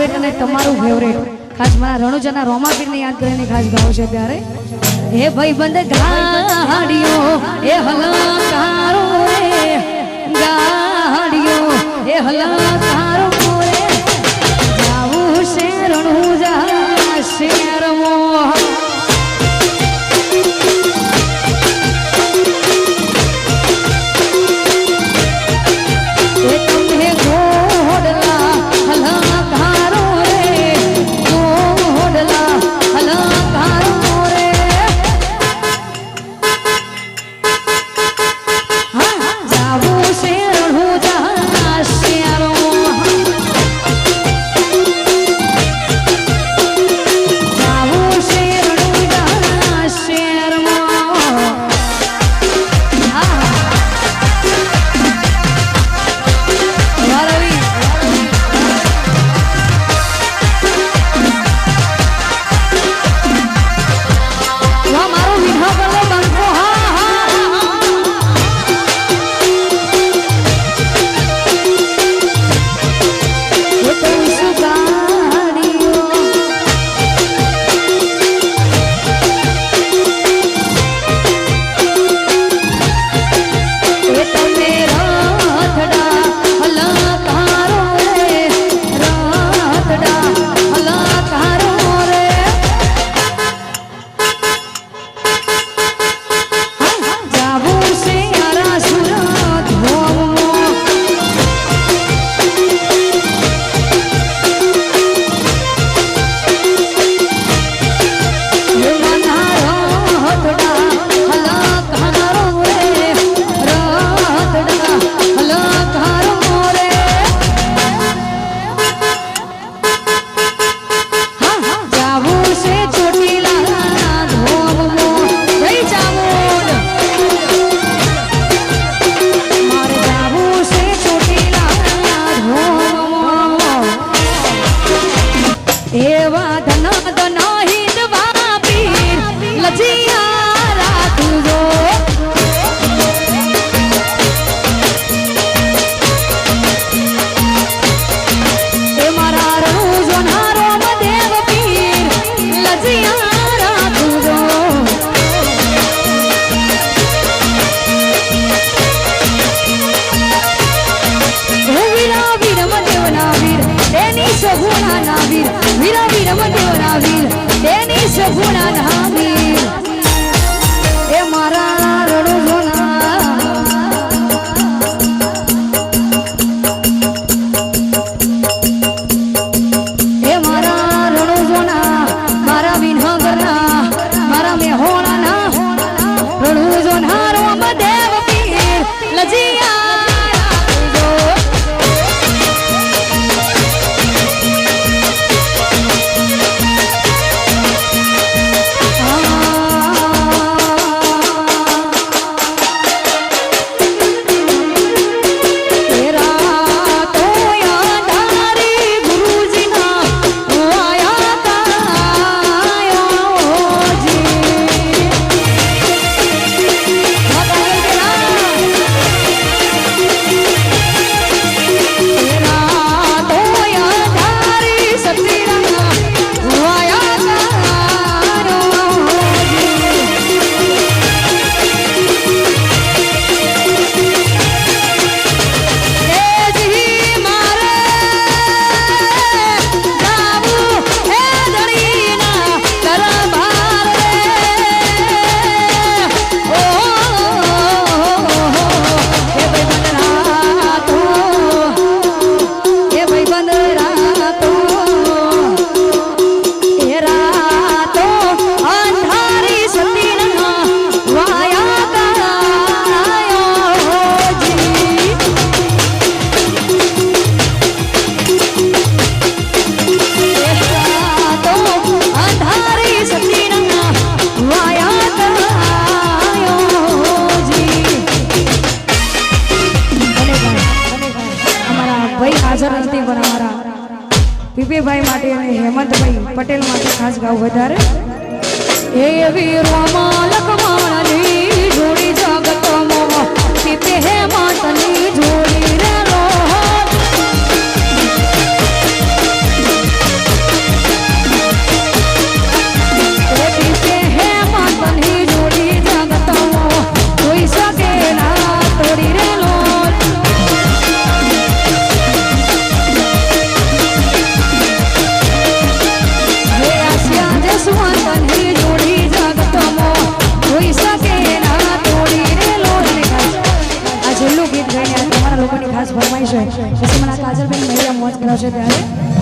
Favourite અને તમારું favourite ખાસ મારા રણુજાના રોમાપીરને યાદ કરીને ખાસ ગાવ છે ત્યારે. હે ભાઈ બંધ ગાડીઓ એ હલકા one on the homie. પીપીભાઈ માટે અને હેમંતભાઈ પટેલ માટે ખાસ ગાવ વધારે. એ એવી રોમાલ vamos mais gente. Essa semana atrás eu venho meio a moto que nós chegamos.